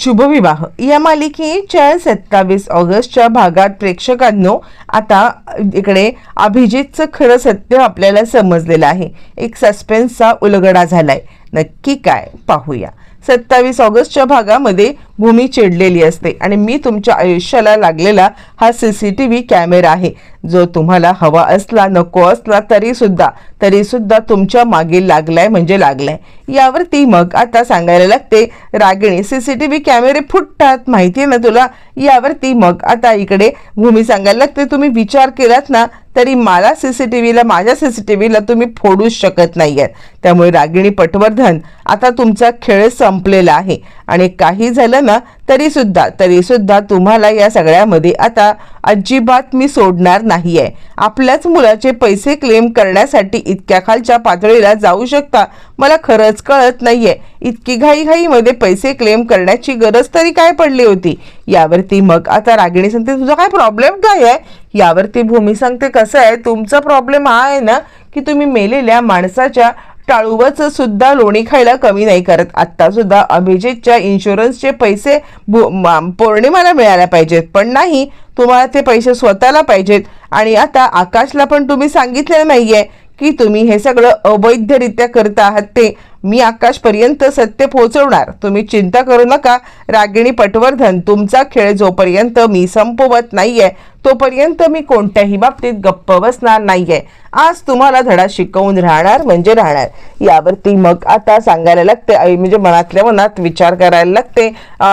शुभविवाह. या मालिकेच्या सत्तावीस ऑगस्टच्या भागात प्रेक्षकांनो आता इकडे अभिजितचं खरं सत्य आपल्याला समजलेलं आहे. एक सस्पेन्सचा उलगडा झालाय. नक्की काय? पाहूया. सत्तावीस ऑगस्टच्या भागामध्ये भूमी चिडलेली असते. आणि मी तुमच्या आयुष्याला लागलेला हा C C T V camera आहे. जो तुम्हाला हवा असला नको असला तरीसुद्धा तरीसुद्धा तुमच्या मागे लागलाय म्हणजे लागलाय. यावरती मग आता सांगायला लागते Ragini C C T V कॅमेरे फुटतात माहिती आहे ना तुला? यावरती मग आता इकडे भूमी सांगायला लागते तुम्ही विचार केलात ना तरी मला सी सी टी व्हीला माझ्या सी सी टी व्हीला तुम्ही फोडूच शकत नाही आहेत त्यामुळे रागिणी पटवर्धन आता तुमचा खेळ संपलेला आहे. आणि काही झालं ना तरी सुद्धा तरी सुद्धा तुम्हाला या सगळ्यामध्ये आता अजिबात मी सोडणार नाही आहे आपल्याच मुलाचे पैसे क्लेम करण्यासाठी इतक्या खालच्या पातळीला जाऊ शकता मला खरंच कळत नाही आहे इतकी घाईघाईमध्ये पैसे क्लेम करण्याची गरज तरी काय पडली होती? यावरती मग आता रागिणी सांगते तुझा काय प्रॉब्लेम काय आहे? यावरती भूमी सांगते कसं आहे तुमचा प्रॉब्लेम हा आहे ना की तुम्ही मेलेल्या माणसाच्या टाळूवच सुद्धा लोणी खायला कमी नाही करत. आत्ता सुद्धा अभिजितच्या इन्शुरन्सचे पैसे मा- पौर्णिमाला मिळायला पाहिजेत. पण नाही तुम्हाला ते पैसे स्वतःला पाहिजेत. आणि आता आकाशला पण तुम्ही सांगितलेलं नाहीये की तुम्ही हे सगळं अवैधरित्या करत आहात. ते मी आकाशपर्यंत सत्य पोहोचवणार. तुम्ही चिंता करू नका. रागिणी पटवर्धन तुमचा खेळ जोपर्यंत मी संपवत नाहीये तोपर्यंत मी कोणत्याही बाबतीत गप्प बसणार नाहीये. आज तुम्हाला धडा शिकवून राहणार म्हणजे राहणार. यावरती मग आता सांगायला लागते आई म्हणजे मनातल्या मनात विचार करायला लागते.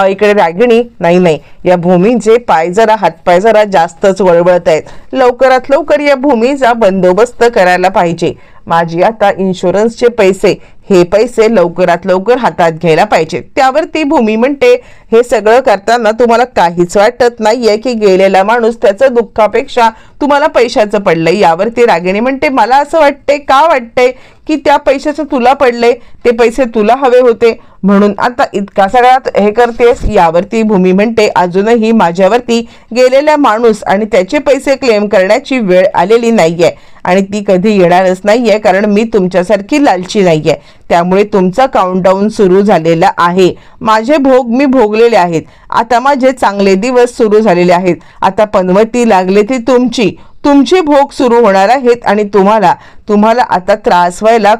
इकडे रागिणी नाही नाही या भूमीचे पाय जरा हातपाय जरा जास्तच वळवळत आहेत. लवकरात लवकर या भूमीचा बंदोबस्त करायला पाहिजे. माझी आता इन्शुरन्सचे पैसे हे पैसे लवकरात लवकर हातात घ्यायला पाहिजेत. त्यावर ती भूमी म्हणते हे सगळं करताना तुम्हाला काहीच वाटत नाहीये की गेलेला माणूस त्याचं दुःखापेक्षा तुम्हाला पैशाचं पडलंय. यावरती रागिणी म्हणते मला असं वाटते का वाटतंय की त्या पैशाचं तुला पडले ते पैसे तुला हवे होते. म्हणून आता इतका सगळ्यात हे करतेस. यावरती भूमी म्हणते अजूनही माझ्यावरती गेलेला माणूस आणि त्याचे पैसे क्लेम करण्याची वेळ आलेली नाहीये आणि ती कधी येणारच नाहीये कारण मी तुमच्यासारखी लालची नाहीये. त्यामुळे तुमचा काउंटडाऊन सुरू झालेला आहे. माझे भोग मी भोगलेले आहेत. आता माझे चांगले दिवस सुरू झालेले आहेत. आता पनवती लागले ती तुमची. तुमचे भोग सुरू होणार आहेत आणि तुम्हाला तुम्हाला आता त्रास व्हायला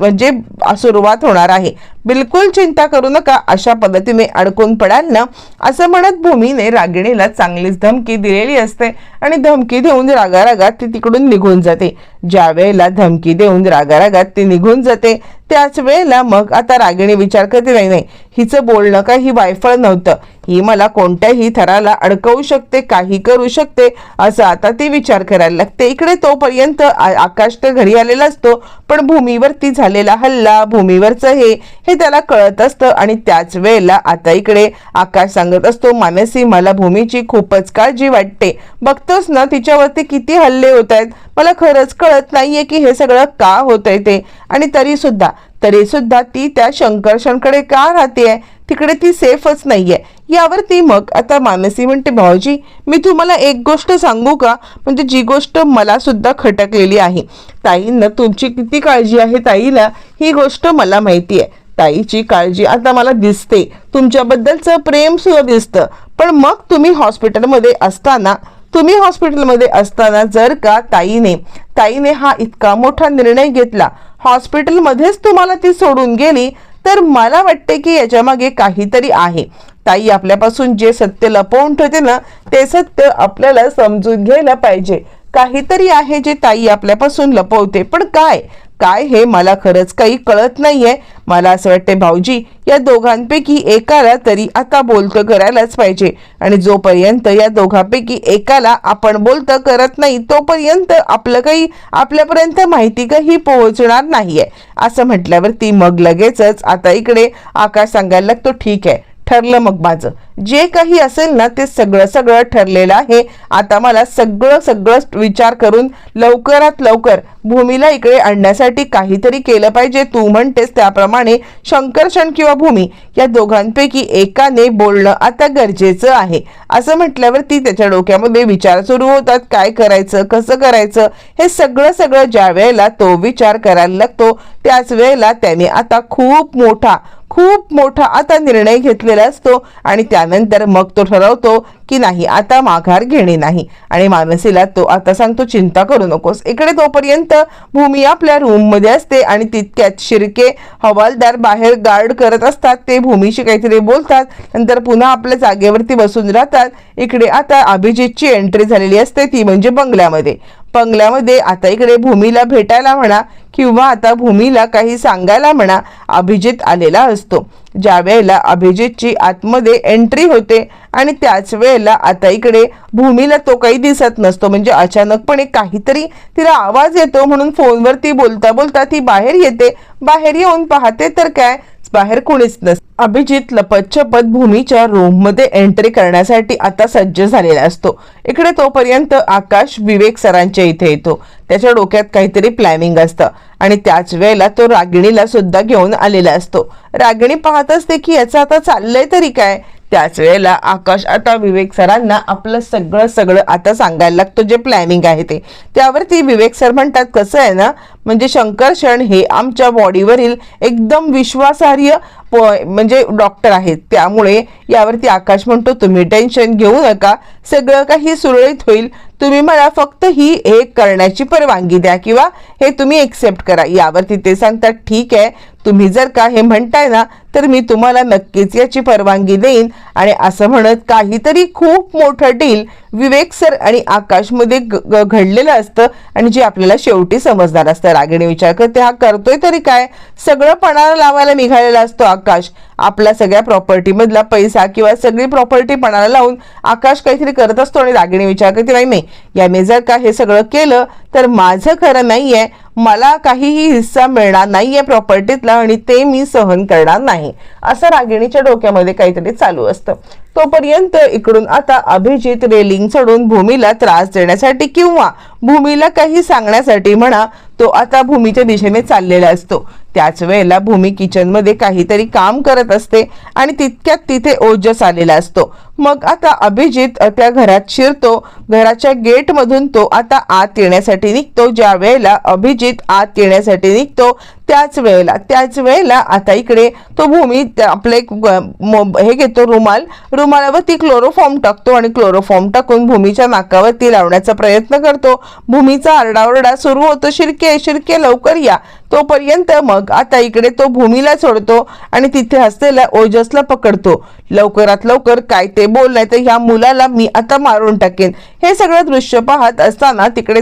म्हणजे सुरुवात होणार आहे. बिलकुल चिंता करू नका अशा पद्धतीने अडकून पडाल ना असं म्हणत भूमीने रागिणीला चांगलीच धमकी दिलेली असते आणि धमकी देऊन रागारागात ती तिकडून निघून जाते. ज्या वेळेला धमकी देऊन रागारागात ती निघून जाते त्याच वेळेला मग आता रागिणी विचार करते नाही नाही हिचं बोलणं काही वायफळ नव्हतं. ही मला कोणत्याही थराला अडकवू शकते काही करू शकते असं आता ती विचार करायला लागते. इकडे तोपर्यंत आ- आकाश तर घरी आलेला असतो पण भूमीवर भूमीवरती झालेला हल्ला भूमीवरचं हे हे त्याला कळत असतं आणि त्याच वेळेला आता इकडे आकाश सांगत असतो मानसी मला भूमीची खूपच काळजी वाटते. बघतोस ना तिच्यावरती किती हल्ले होत आहेत. मला खरंच कळत नाहीये की हे सगळं का होतंय ते. आणि तरी सुद्धा तरी सुद्धा ती त्या शंकर्षणकडे का राहते तिकडे ती सेफच नाहीये. यावरती मग आता मानसी म्हणते भाऊजी मी तुम्हाला एक गोष्ट सांगू का? म्हणजे जी गोष्ट मला सुद्धा खटकलेली आहे. ताईंना तुमची किती काळजी आहे ताईला? ही गोष्ट मला माहिती आहे. ताईची काळजी आता मला दिसते. तुमच्याबद्दलचं प्रेम सुद्धा दिसतं. पण मग तुम्ही हॉस्पिटलमध्ये असताना तुम्ही हॉस्पिटलमध्ये असताना जर का ताईने ताईने हा इतका मोठा निर्णय घेतला हॉस्पिटलमध्येच तुम्हाला ती सोडून गेली तर मला वाटते की याच्या मागे काहीतरी आहे. ताई आपल्यापासून जे सत्य लपवून ठेवते ना ते सत्य आपल्याला समजून घ्यायला पाहिजे. काहीतरी आहे जे ताई आपल्यापासून लपवते. पण काय? काय हे मला खरंच काही कळत नाहीये. मला असं वाटते भाऊजी या दोघांपैकी एकाला तरी आता बोलतं करायलाच पाहिजे. आणि जोपर्यंत या दोघांपैकी एकाला आपण बोलतं करत नाही तोपर्यंत आपलं काही आपल्यापर्यंत माहिती काही पोहोचणार नाहीये. असं म्हटल्यावर ती मग लगेचच आता इकडे आकाश सांगायला लागतो ठीक आहे ठरलं मग माझं. जे काही असेल ना ते सगळं सगळं ठरलेलं आहे. आता मला सगळं सगळं विचार करून लवकरात लवकर भूमीला इकडे आणण्यासाठी काहीतरी केलं पाहिजे. तू म्हणतेस त्याप्रमाणे शंकरषण किंवा भूमी या दोघांपैकी एकाने बोलणं आता गरजेचं आहे. असं म्हटल्यावरती त्याच्या डोक्यामध्ये विचार सुरू होतात. काय करायचं? कसं करायचं? हे सगळं सगळं ज्या वेळेला तो विचार करायला लागतो त्याच वेळेला त्याने आता खूप मोठा खूप मोठा आता निर्णय घेतलेला असतो आणि त्यानंतर मग तो ठरवतो की नाही आता माघार घेणे नाही. आणि मानसीला तो आता सांगतो चिंता करू नकोस. इकडे तोपर्यंत भूमी आपल्या रूममध्ये असते आणि तितक्यात शिर्के हवालदार बाहेर गार्ड करत असतात. ते भूमीशी काहीतरी बोलतात. नंतर पुन्हा आपल्या जागेवरती बसून राहतात. इकडे आता अभिजितची एंट्री झालेली असते. ती म्हणजे बंगल्यामध्ये. बंगल्यामध्ये आता इकडे भूमीला भेटायला म्हणा किंवा आता भूमीला काही सांगायला म्हणा अभिजित आलेला असतो. ज्या वेळेला अभिजितची आतमध्ये एंट्री होते आणि त्याच वेळेला आता इकडे भूमीला तो काही दिसत नसतो. म्हणजे अचानकपणे काहीतरी तिला आवाज येतो म्हणून फोनवरती बोलता बोलता ती बाहेर येते. बाहेर येऊन पाहते तर काय बाहेर कोणीच नस अभिजित लपतछपत भूमीच्या रूममध्ये एंट्री करण्यासाठी आता सज्ज झालेला असतो. इकडे तोपर्यंत आकाश विवेक सरांच्या इथे येतो. त्याच्या डोक्यात काहीतरी प्लॅनिंग असतं आणि त्याच वेळेला तो रागिणीला सुद्धा घेऊन आलेला असतो. रागिणी पाहत असते की याचं आता चाललंय तरी काय? त्याच वेळेला आकाश आता विवेक सरांना आपलं सगळं सगळं आता सांगायला लागतो जे प्लॅनिंग आहे ते. त्यावरती विवेक सर म्हणतात कसं आहे ना म्हणजे शंकरशण हे आमच्या बॉडीवरील एकदम विश्वासार्ह म्हणजे डॉक्टर आहेत. त्यामुळे यावरती आकाश म्हणतो तुम्ही टेन्शन घेऊ नका. सगळं काही सुरळीत होईल. तुम्ही मला फक्त ही एक करण्याची परवानगी द्या किंवा हे तुम्ही एक्सेप्ट करा. यावरती ते सांगतात ठीक आहे. तुम्ही जर का हे म्हणताय ना तर मी तुम्हाला नक्कीच याची परवानगी देईन. आणि असं म्हणत काहीतरी खूप मोठं डील विवेक सर आणि आकाशमध्ये ग- ग- घडलेलं असतं आणि जे आपल्याला शेवटी समजणार असतं. रागिणी विचार करते हा करतोय तरी काय? सगळं पणाला लावायला निघालेला असतो आकाश. आपल्या सगळ्या प्रॉपर्टीमधला पैसा किंवा सगळी प्रॉपर्टी पणाला लावून आकाश काहीतरी करत असतो आणि रागिणी विचार करते नाही नाही याने जर का हे सगळं केलं तर माझं खरं नाही आहे मला काहीही हिस्सा मिळणार नाही आहे प्रॉपर्टीतला आणि ते मी सहन करणार नाही. असं रागिणीच्या डोक्यामध्ये काहीतरी चालू असतं. तोपर्यंत इकडून आता अभिजित रेलिंग चढून भूमीला त्रास देण्यासाठी किंवा भूमीला काही सांगण्यासाठी म्हणा तो आता भूमीच्या दिशेने चाललेला असतो. त्याच वेळेला भूमी किचनमध्ये काहीतरी काम करत असते आणि तितक्यात तिथे ओजस आलेला असतो. मग आता अभिजित त्या घरात शिरतो. घराच्या गेटमधून तो आता आत येण्यासाठी निघतो. ज्या वेळेला अभिजित आत येण्यासाठी निघतो त्याच वेळेला त्याच वेळेला आता इकडे तो भूमी आपलं एक मो- हे घेतो रुमाल. रुमालावरती क्लोरोफॉर्म टाकतो आणि क्लोरोफॉर्म टाकून भूमीच्या नाकावरती लावण्याचा प्रयत्न करतो. भूमीचा आरडाओरडा सुरू होतो. शिरके शिरके लवकर या. तोपर्यंत मग आता इकडे तो भूमीला सोडतो आणि तिथे असलेल्या ओजसला पकडतो. लवकरात लवकर काय ते बोल नाही तर ह्या मुलाला मी आता मारून टाकेन. हे सगळं दृश्य पाहत असताना तिकडे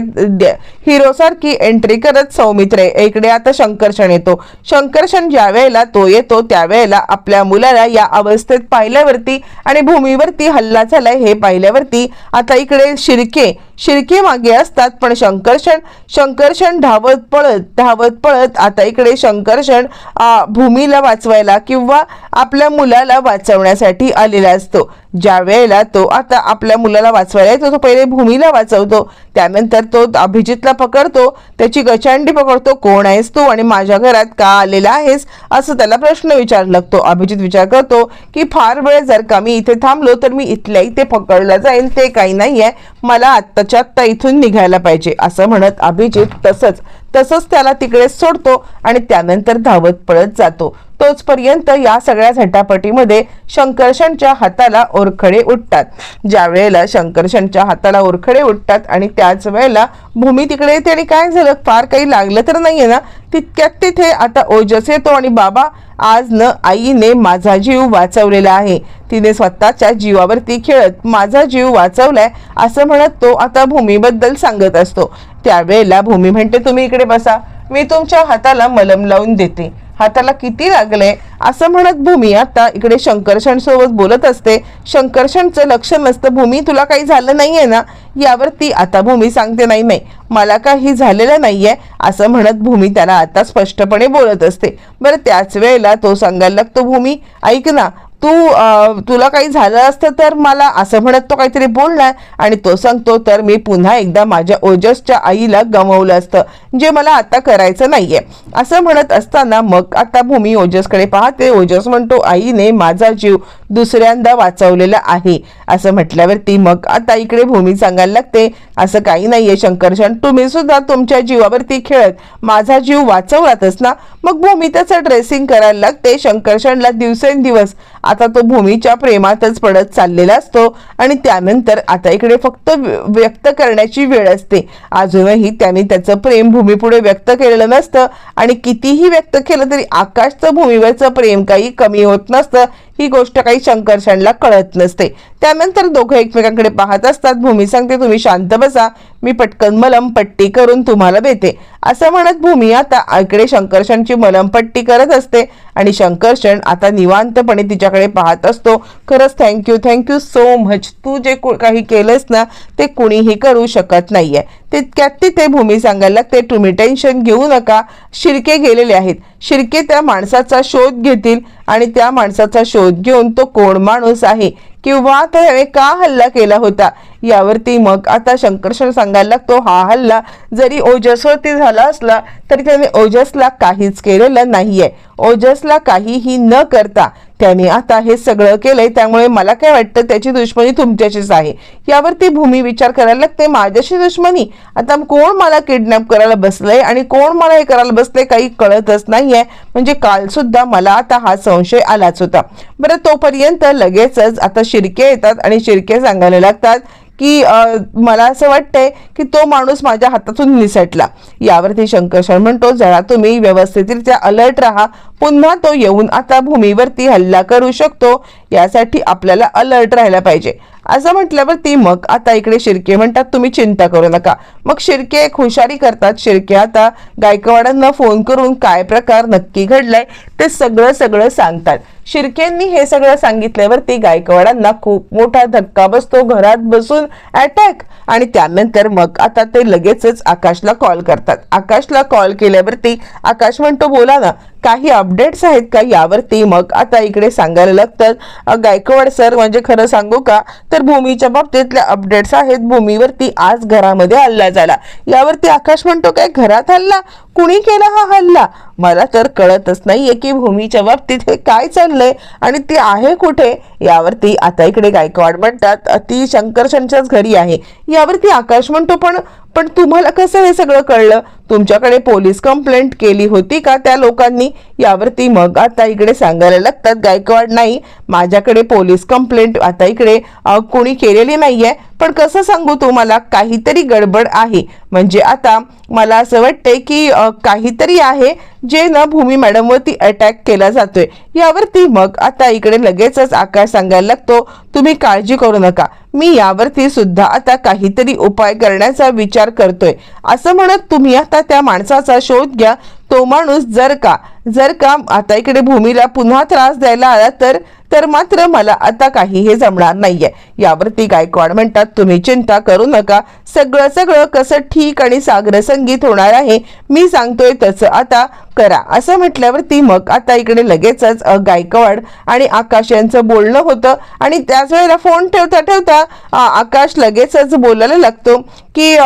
हिरो सारखी एंट्री करत सौमित्र इकडे आता शंकरशन येतो. शंकरशन ज्या वेळेला तो येतो त्यावेळेला आपल्या मुलाला या अवस्थेत पाहिल्यावरती आणि भूमीवरती हल्ला झालाय हे पाहिल्यावरती आता इकडे शिर्के शिर्के मागे असतात पण शंकरषण शंकरषण धावत पळत धावत पळत आता इकडे शंकरषण भूमीला वाचवायला किंवा आपल्या मुलाला वाचवण्यासाठी आलेला असतो. ज्या वेळेला तो आता आपल्या मुलाला वाचवायला येतो तो पहिले भूमीला वाचवतो. त्यानंतर तो अभिजितला पकडतो त्याची गचांडी पकडतो कोण आहेस तू आणि माझ्या घरात का आलेला आहेस? असं त्याला प्रश्न विचार लागतो. अभिजित विचार करतो की फार वेळ जर का मी इथे थांबलो तर मी इथल्या इथे पकडला जाईल ते काही नाही आहे मला आत्ताच्या आत्ता इथून निघायला पाहिजे असं म्हणत अभिजित तसंच तसंच त्याला तिकडे सोडतो आणि त्यानंतर धावत पळत जातो. तोचपर्यंत या सगळ्या झटापटीमध्ये शंकरशनच्या हाताला ओरखडे उठतात. ज्या वेळेला शंकरशनच्या हाताला ओरखडे उठतात आणि त्याच वेळेला भूमी तिकडे येते आणि काय झालं? फार काही लागलं तर नाहीये ना? तितक्यात तिथे आता ओजस येतो आणि बाबा आज न आईने माझा जीव वाचवलेला आहे. तिने स्वतःच्या जीवावरती खेळत माझा जीव वाचवलाय असं म्हणत तो आता भूमीबद्दल सांगत असतो. त्यावेळेला भूमी म्हणते तुम्ही इकडे बसा. मी तुमच्या हाताला मलम लावून देते. हाताला किती लागले? असं म्हणत भूमी आता इकडे शंकरषण सोबत बोलत असते. शंकरषणचं लक्ष नसतं. भूमी तुला काही झालं नाहीये ना? यावर ती आता भूमी सांगते नाही नाही. मला काही झालेलं नाहीये असं म्हणत भूमी त्याला आता स्पष्टपणे बोलत असते. बरं त्याच वेळेला तो सांगायला लागतो भूमी ऐक ना. तू तुला काही झालं असतं तर मला असं म्हणत तो काहीतरी बोलणार आणि तो सांगतो तर मी पुन्हा एकदा माझ्या ओजसच्या आईला गमवलं असतं जे मला आता करायचं नाहीये. असं म्हणत असताना मग आता भूमी ओजसकडे पाहते. ओजस म्हणतो आईने माझा जीव दुसऱ्यांदा वाचवलेला आहे. असं म्हटल्यावरती मग आता इकडे भूमी सांगायला लागते असं काही नाहीये शंकरशन तुम्ही सुद्धा तुमच्या जीवावरती खेळत माझा जीव वाचवलातच ना? मग भूमी त्याचं ड्रेसिंग करायला लागते शंकरशनला दिवसेंदिवस. आता तो भूमीच्या प्रेमातच पडत चाललेला असतो आणि त्यानंतर आता इकडे फक्त व्य- व्यक्त करण्याची वेळ असते. अजूनही त्याने त्याचं प्रेम भूमीपुढे व्यक्त केलेलं नसतं आणि कितीही व्यक्त केलं तरी आकाशचं भूमीवरचं प्रेम काही कमी होत नसतं ही गोष्ट काही शंकरशनला कळत नसते. त्यानंतर दोघं एकमेकांकडे पाहत असतात. भूमी सांगते तुम्ही शांत बस. मी पटकन मलमपट्टी करून तुम्हाला देते. असं म्हणत भूमी आता इकडे शंकरषणची मलमपट्टी करत असते आणि शंकरषण आता निवांतपणे तिच्याकडे पाहत असतो. खरंच thank you thank you so much तू जे काही केलंस ना ते कुणीही करू शकत नाहीये. तितक्यात तिथे भूमी सांगायला लागते तुम्ही टेन्शन घेऊ नका. शिर्के गेलेले आहेत. शिर्के त्या माणसाचा शोध घेतील आणि त्या माणसाचा शोध घेऊन तो कोण माणूस आहे? किंवा त्याने का हल्ला केला होता? यावरती मग आता शंकरशन सांगायला लागतो हा हल्ला जरी ओजसवरती झाला असला तरी त्याने ओजसला काहीच केलेलं नाहीये. ओजसला काहीही न करता त्याने आता हे सगळं केलंय त्यामुळे मला काय वाटतं त्याची दुश्मनी तुमच्याशीच आहे. यावरती भूमी विचार करायला लागते माझ्याशी दुश्मनी? आता कोण मला किडनॅप करायला बसलंय आणि कोण मला हे करायला बसलंय काही कळतच नाहीये. म्हणजे काल सुद्धा मला आता हा संशय आलाच होता. बरं तोपर्यंत लगेचच आता शिर्के येतात आणि शिर्के सांगायला लागतात की मला असं वाटतंय की तो माणूस माझ्या हातातून निसटला. यावरती शंकरशर म्हणतो जरा तुम्ही व्यवस्थितरित्या अलर्ट राहा. पुन्हा तो येऊन आता भूमीवरती हल्ला करू शकतो. यासाठी आपल्याला अलर्ट राहायला पाहिजे. असं म्हटल्यावर ती मग आता इकडे शिर्के म्हणतात तुम्ही चिंता करू नका. मग शिर्के एक हुशारी करतात. शिर्के आता गायकवाडांना फोन करून काय प्रकार नक्की घडलाय ते सगळं सगळं सांगतात. शिर्केंनी हे सगळं सांगितल्यावरती गायकवाडांना खूप मोठा धक्का बसतो. घरात बसून अटॅक आणि त्यानंतर मग आता ते लगेचच आकाशला कॉल करतात. आकाशला कॉल केल्यावरती आकाश म्हणतो बोला ना. काही अपडेट्स आहेत का यावरती? मग आता इकडे सांगायला लागतात गायकवाड सर म्हणजे खरं सांगू का? तर भूमीच्या बाबतीतल्या अपडेट्स आहेत. भूमीवरती आज घरामध्ये हल्ला झाला. यावरती आकाश म्हणतो काय घरात हल्ला? कुणी केला हा हल्ला? मला तर कळतच नाहीये की भूमीच्या बाबतीत हे काय चाललंय आणि ते आहे कुठे? यावरती आता इकडे गायकवाड म्हणतात "अ, ती शंकरशनच्याच घरी आहे. यावरती आकाश म्हणतो पण पण तुम्हाला कसं हे सगळं कळलं? तुमच्याकडे पोलीस कंप्लेंट केली होती का त्या लोकांनी? यावरती मग आता इकडे सांगायला लागतात गायकवाड नाही माझ्याकडे पोलीस कंप्लेंट आता इकडे कोणी केलेली आहे पण कसं सांगू तुम्हाला काहीतरी गडबड आहे. म्हणजे आता मला असं वाटतंय की काहीतरी आहे जे ना भूमी मॅडमवरती अटॅक केला जातोय. यावरती मग आता इकडे लगेचच आकाश सांगायला लागतो. तुम्ही काळजी करू नका. मी यावरती सुद्धा आता काहीतरी उपाय करण्याचा विचार करतोय. असं म्हणत तुम्ही आता त्या माणसाचा शोध घ्या. तो माणूस जर का जर का आता इकडे भूमीला पुन्हा त्रास द्यायला आला तर तर मात्र मला आता काही हे जमणार नाहीये. यावरती गायकवाड म्हणतात तुम्ही चिंता करू नका. सगळं सगळं कसं ठीक आणि सागर संगीत होणार आहे मी सांगतोय तसं आता करा. असं म्हटल्यावरती मग आता इकडे लगेचच गायकवाड आणि आकाश यांचं बोलणं होतं आणि त्याच वेळेला फोन ठेवता ठेवता आकाश लगेचच बोलायला लागतो की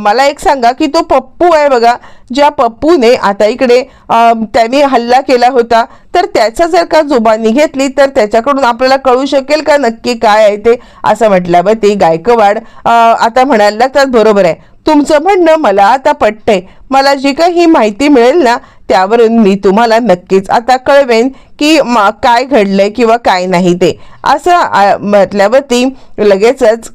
मला एक सांगा की तो पप्पू आहे बघा. ज्या पप्पूने आता इकडे त्यांनी त्याने हल्ला केला होता. तर त्याचा जर का जुबानी घेतली तर त्याच्याकडून आपल्याला कळू शकेल का नक्की काय आहे ते? असं म्हटल्यावर ते गायकवाड आता म्हणायला लागतात बरोबर आहे. तुमचं म्हणणं मला आता पटतंय. मला जी काही माहिती मिळेल ना त्यावरून मी तुम्हाला नक्कीच आता कळवेन की मा काय घडलंय किंवा काय नाही ते. असं म्हटल्यावरती लगेचच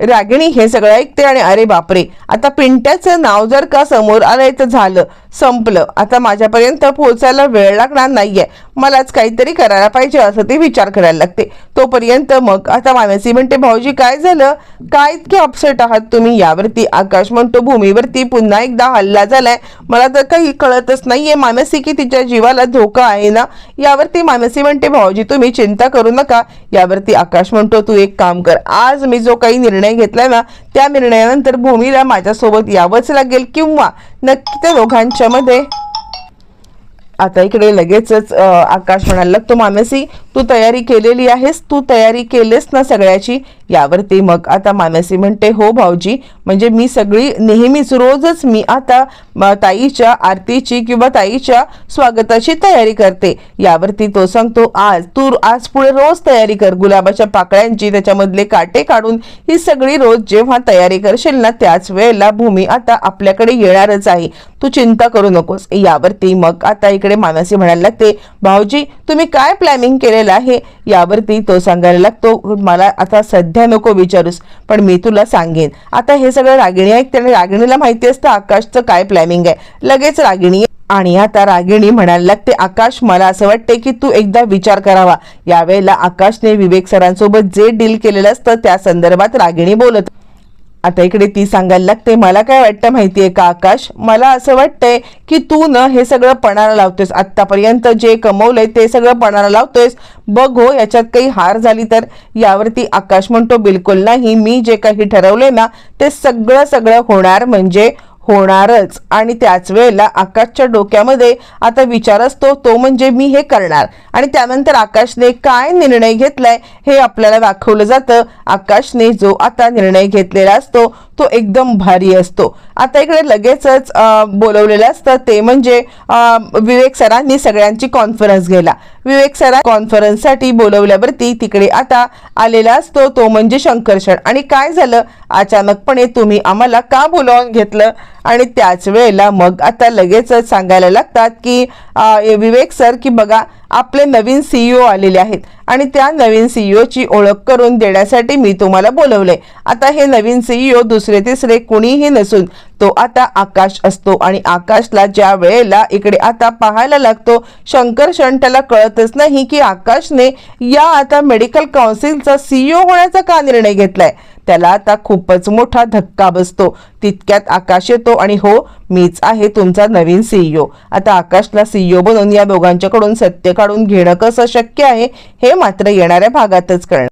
रागिणी हे सगळं ऐकते आणि अरे बापरे! आता पिंट्याचं नाव जर का समोर आलंय तर झालं. संपलं. आता माझ्यापर्यंत पोहोचायला वेळ लागणार नाहीये. मलाच काहीतरी करायला पाहिजे असं ते विचार करायला लागते. तोपर्यंत मग आता मानसी म्हणते भाऊजी काय झालं? काय इतके अपसेट आहात तुम्ही? यावरती आकाश म्हणतो भूमीवरती पुन्हा एकदा हल्ला झालाय. मला तर काही कळतच नाहीये. मानसी की तिच्या जीवाला धोका आहे ना? यावरती मानसी म्हणते भाऊजी तुम्ही चिंता करू नका. यावरती आकाश म्हणतो तू एक काम कर. आज मी जो काही निर्णय घेतलाय ना त्या निर्णयानंतर भूमीला माझ्यासोबत यावंच लागेल किंवा नक्की त्या दोघांच्यामध्ये आता इकडे लगेचच आकाश म्हणायला लागतो मामेसी तू तयारी केलेली आहेस? तू तयारी केलीस ना सगळ्याची? यावरती मग आता मामेसी म्हणते हो भाऊजी म्हणजे मी सगळी नेहमीच रोजच मी आता ताईच्या आरतीची किंवा ताईच्या स्वागताची तयारी करते. यावरती तो सांगतो आज तू आज पुढे रोज तयारी कर गुलाबाच्या पाकळ्यांची त्याच्यामधले काटे काढून ही सगळी रोज जेव्हा तयारी करशील ना त्याच वेळेला भूमी आता आपल्याकडे येणारच आहे. तू चिंता करू नकोस. यावरती मग आता इकडे मानसी म्हणायला लागते भाऊजी तुम्ही काय प्लॅनिंग केलेलं आहे? यावरती तो सांगायला लागतो मला आता सध्या नको विचारूस पण मी तुला सांगेन. आता हे सगळं रागिणी आहे त्याने रागिणीला माहिती असतं आकाशचं काय प्लॅनिंग आहे. लगेच रागिणी आणि आता रागिणी म्हणायला लागते आकाश मला असं वाटते की तू एकदा विचार करावा. यावेळेला आकाशने विवेक सरांसोबत जे डील केलेलं असतं त्या संदर्भात रागिणी बोलत आता इकडे ती सांगायला लागते मला काय वाटतं माहितीये का आकाश? मला असं वाटतंय की तू न हे सगळं पणाला लावतोयस. आत्तापर्यंत जे कमवलंय ते सगळं पणाला लावतोयस. बघ हो याच्यात काही हार झाली तर यावरती आकाश म्हणतो बिलकुल नाही. मी जे काही ठरवलंय ना ते सगळं सगळं होणार. म्हणजे होणारच. आणि त्याच वेळेला आकाशच्या डोक्यामध्ये आता विचार असतो तो म्हणजे मी हे करणार. आणि त्यानंतर आकाशने काय निर्णय घेतलाय हे आपल्याला दाखवलं जातं. आकाशने जो आता निर्णय घेतलेला असतो तो एकदम भारी असतो. आता इकडे लगेचच बोलवलेलं असतं. ते म्हणजे विवेक सरांनी सगळ्यांची कॉन्फरन्स घ्यायला. विवेक सरा कॉन्फरन्ससाठी बोलवल्यावरती तिकडे आता आलेला असतो. तो म्हणजे शंकरशण आणि काय झालं? अचानकपणे तुम्ही आम्हाला का बोलावून घेतलं? आणि त्याच वेळेला मग आता लगेचच सांगायला लागतात की विवेक सर की बघा आपले नवीन सीईओ आलेले आहेत. आणि त्या नवीन सीईओची ओळख करून देण्यासाठी मी तुम्हाला बोलवले आता हे नवीन सीईओ दुसरे तिसरे कुणीही नसून तो आता आकाश असतो. आणि आकाशला ज्या वेळेला इकडे आता पाहायला लागतो शंकर क्षण त्याला कळतच नाही की आकाशने या आता मेडिकल काउन्सिलचा सीईओ होण्याचा का निर्णय घेतलाय? त्याला आता खूपच मोठा धक्का बसतो. तितक्यात आकाश येतो आणि हो मीच आहे तुमचा नवीन सीईओ आता आकाशला सीईओ बनवून या दोघांच्याकडून सत्य काढून घेणं कसं शक्य आहे हे मात्र येणाऱ्या भागातच कळणार.